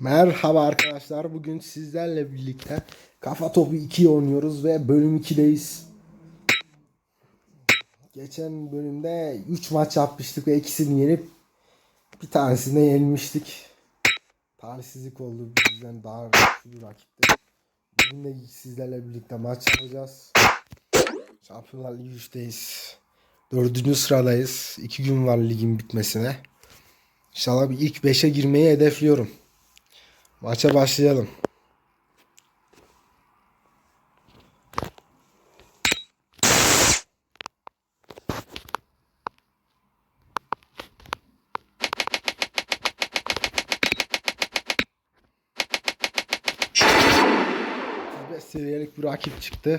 Merhaba arkadaşlar. Bugün sizlerle birlikte Kafa Topu 2 oynuyoruz ve bölüm 2'deyiz. Geçen bölümde 3 maç yapmıştık ve ikisini yenip bir tanesinde yenilmiştik. Talihsizlik oldu. Bizden daha güçlü bir rakipti. Bugün de sizlerle birlikte maç yapacağız. Şampiyonlar Ligi 3'teyiz. Dördüncü sıradayız. 2 gün var ligin bitmesine. İnşallah bir ilk 5'e girmeyi hedefliyorum. Maça başlayalım. Seviyelik bir rakip çıktı.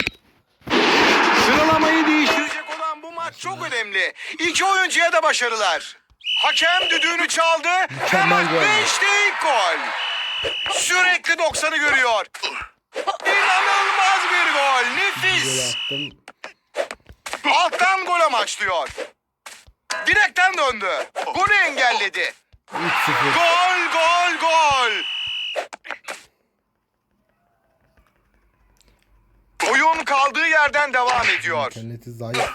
Sıralamayı değiştirecek olan bu maç çok önemli. İki oyuncuya da başarılar. Hakem düdüğünü çaldı ve Mükemmel gol. değişti ilk gol. Sürekli 90'ı görüyor. İnanılmaz bir gol. Nefis. Alttan gol amaçlıyor. Direkten döndü. Golü engelledi. 3-0. Gol, gol, gol. Oyun kaldığı yerden devam ediyor. İnterneti zayıf.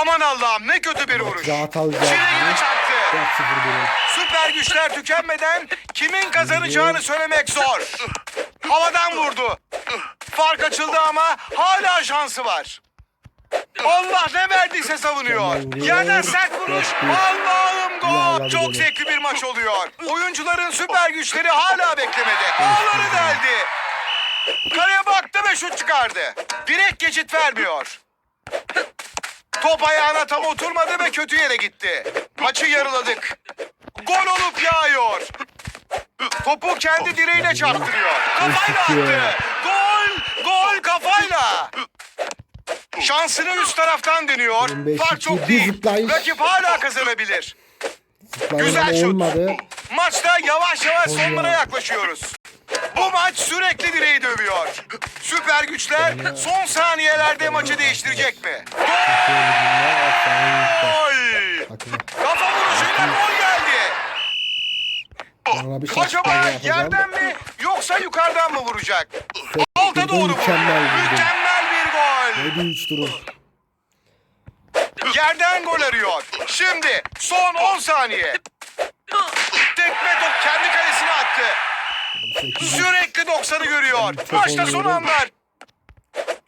Aman Allah'ım ne kötü bir vuruş. Alacağız. Çileğini çaktı. 4-0 durum. Süper güçler tükenmeden kimin kazanacağını söylemek zor. Havadan vurdu. Fark açıldı ama hala şansı var. Allah ne verdiyse savunuyor. Yerden sert vuruş. Allah'ım gol. Çok zevkli bir maç oluyor. Oyuncuların süper güçleri hala beklemede. Ağları deldi. Kaleye baktı ve şut çıkardı. Direkt geçit vermiyor. Top ayağına tam oturmadı ve kötü yere gitti. Maçı yarıladık. Gol olup yağıyor. Topu kendi direğine çarptırıyor. Kafayla attı. Gol, gol kafayla. Şansını üst taraftan deniyor. 25 Fark çok değil. zıplayış. Rakip hala kazanabilir. Güzel şut. olmadı. Maçta yavaş yavaş Olmuyor. sonlara yaklaşıyoruz. Bu maç sürekli direği dövüyor. Süper güçler son saniyelerde maçı değiştirecek mi? Gol! Kafa vuruşuyla gol Bana bir şans Acaba yerden mi yoksa yukarıdan mı vuracak? Alta doğru vurdu. Mükemmel bir gol. Mükemmel bir. 7-3 durum. Yerden gol arıyor. Şimdi son 10 saniye. Tekme top kendi kalesine attı. 8 Sürekli 90'ı görüyor. Çok Maçta son anlar.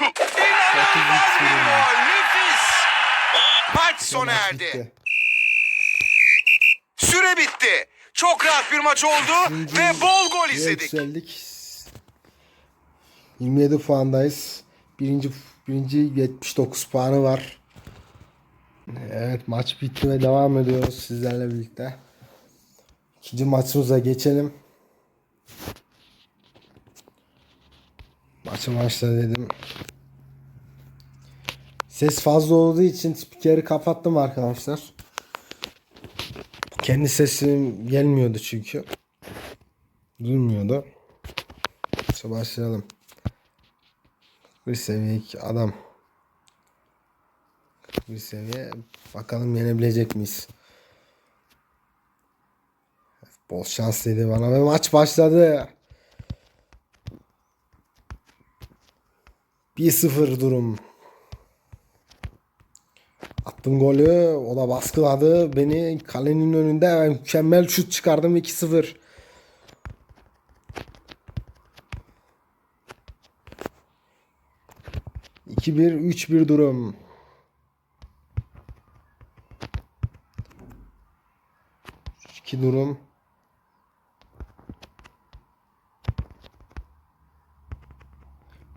İnanılmaz bir gol. Nefis. Maç sona erdi. Süre bitti. Çok rahat bir maç oldu ve bol gol izledik. Yükseldik. 27 puandayız. Birinci, birinci 79 puanı var. Evet maç bitti ve devam ediyoruz sizlerle birlikte. İkinci maçımıza geçelim. Maçı başla dedim. Ses fazla olduğu için spikeri kapattım arkadaşlar. Kendi sesim gelmiyordu çünkü. Duymuyordu. İşte başlayalım. Bir seviye adam. Bir seviye. Bakalım yenebilecek miyiz? Bol şans dedi bana ve maç başladı. 1-0 durum. Attım golü. O da baskıladı. Beni kalenin önünde mükemmel şut çıkardım 2-0. İki bir, üç bir durum. İki durum.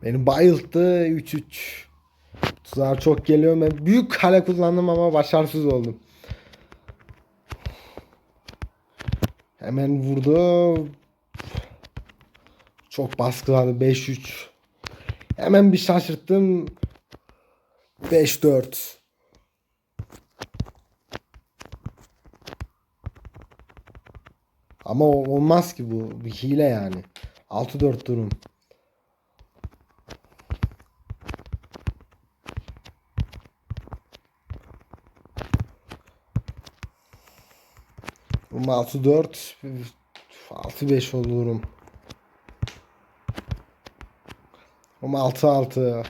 Beni bayılttı 3-3. Tuzar çok geliyor. Ben büyük kale kullandım ama başarısız oldum. Hemen vurdu. Çok baskıladı 5-3. Hemen bir şaşırttım. 5-4. Ama olmaz ki bu. Bir hile yani. 6-4 durum. 6-4. 6-5 olurum. Durum 6-6.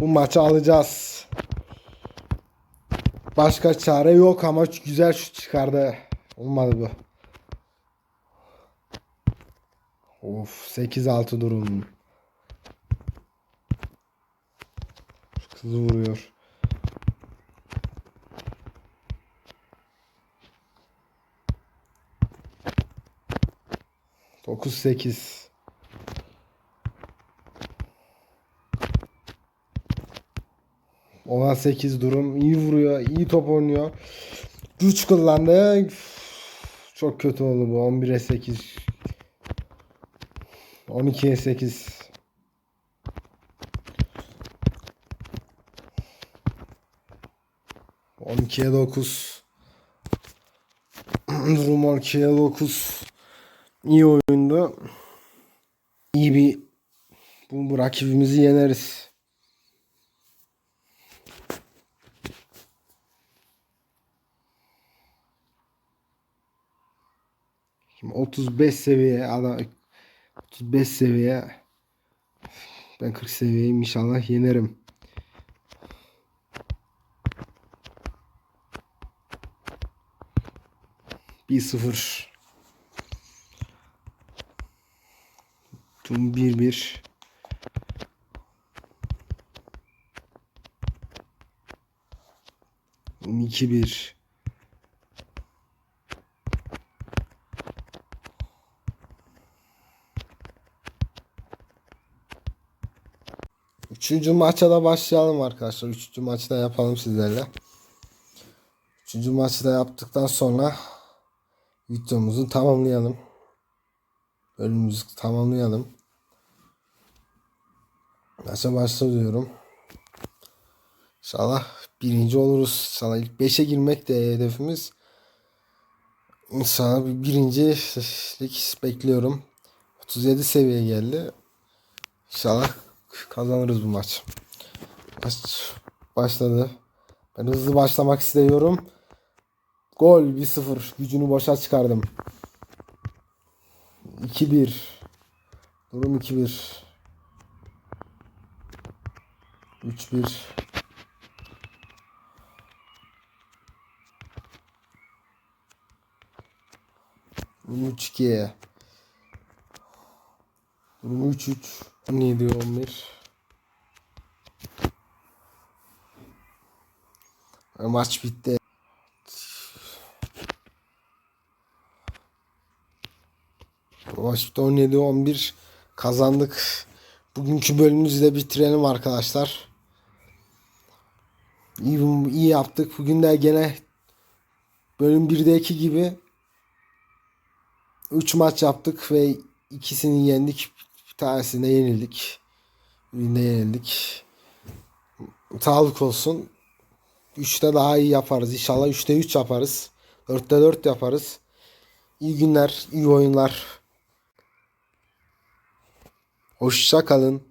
Bu maçı alacağız. Başka çare yok ama güzel şut çıkardı. Olmadı bu. Of 8-6 durum. Kızı vuruyor. Dokuz sekiz. Olan 8 durum. iyi vuruyor. iyi top oynuyor. Güç kullandı. Çok kötü oldu bu. 11'e 8. 12'ye 8. On ikiye dokuz. Durum 12'ye 9. İyi oyundu. İyi bir bu, bu rakibimizi yeneriz. Şimdi 35 seviye adam 35 seviye ben 40 seviyeyim inşallah yenerim. Bir sıfır. Bir bir. İki bir. Üçüncü maça da başlayalım arkadaşlar. Üçüncü maçı da yapalım sizlerle. Üçüncü maçı da yaptıktan sonra videomuzu tamamlayalım. Bölümümüzü tamamlayalım. Maça başlıyorum. İnşallah birinci oluruz. İnşallah ilk 5'e girmek de hedefimiz. İnşallah bir birincilik bekliyorum. 37 seviye geldi. İnşallah kazanırız bu maç. Maç başladı. Ben hızlı başlamak istiyorum. Gol 1-0. Gücünü boşa çıkardım. 2-1. Durum 2-1. 3-1. Durum 3-2. Durum 3-3. Ne diyor 11? Maç bitti. Maçta 17-11 kazandık. Bugünkü bölümümüzü de bitirelim arkadaşlar. İyi, iyi yaptık. Bugün de gene bölüm 1'deki gibi 3 maç yaptık ve ikisini yendik. Bir tanesinde yenildik. Birinde yenildik. Sağlık olsun. 3'te daha iyi yaparız. İnşallah 3'te 3 yaparız. 4'te 4 yaparız. İyi günler, iyi oyunlar. Hoşça kalın.